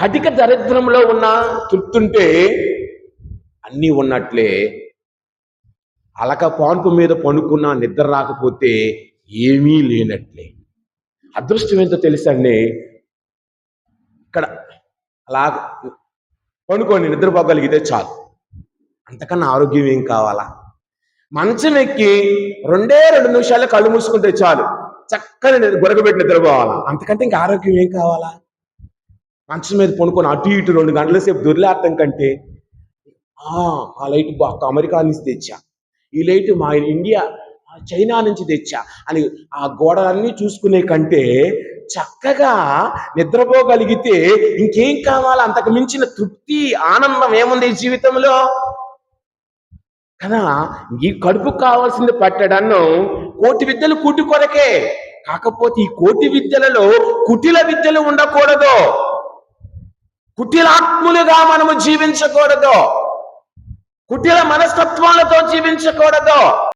కటిక దరిద్రంలో ఉన్న తృప్తుంటే అన్నీ ఉన్నట్లే. అలక పాన్పు మీద పనుకున్న నిద్ర రాకపోతే ఏమీ లేనట్లే. అదృష్టం ఏంటో తెలుసండి? ఇక్కడ అలా పనుకొని నిద్రపోగలిగితే చాలు. అంతకన్నా ఆరోగ్యం ఏం కావాలా? మంచం ఎక్కి రెండే రెండు నిమిషాలు కళ్ళు మూసుకుంటే చాలు. చక్కని నిద్ర- గొరగబెట్టి నిద్రపోవాలా? అంతకంటే ఇంకా ఆరోగ్యం ఏం కావాలా? మంచం మీద పనుకొని అటు ఇటు రెండు గంటల సేపు దొరిలాడటం కంటే "ఆ, లైట్ బా అమెరికా నుంచి తెచ్చా. ఈ లైట్ మా ఇండియా చైనా నుంచి తెచ్చా అని ఆ గోడలన్నీ చూసుకునే కంటే చక్కగా నిద్రపోగలిగితే ఇంకేం కావాలో? అంతకు మించిన తృప్తి ఆనందం ఏముంది జీవితంలో? కదా ఈ కడుపు కావాల్సింది పట్టడన్నం కోటి విద్యలు కూటి కొరకే. కాకపోతే ఈ కోటి విద్యలలో కుటిల విద్యలు ఉండకూడదు. కుటిలాత్ములుగా మనము జీవించకూడదు. కుటిల మనస్తత్వాలతో జీవించకూడదు.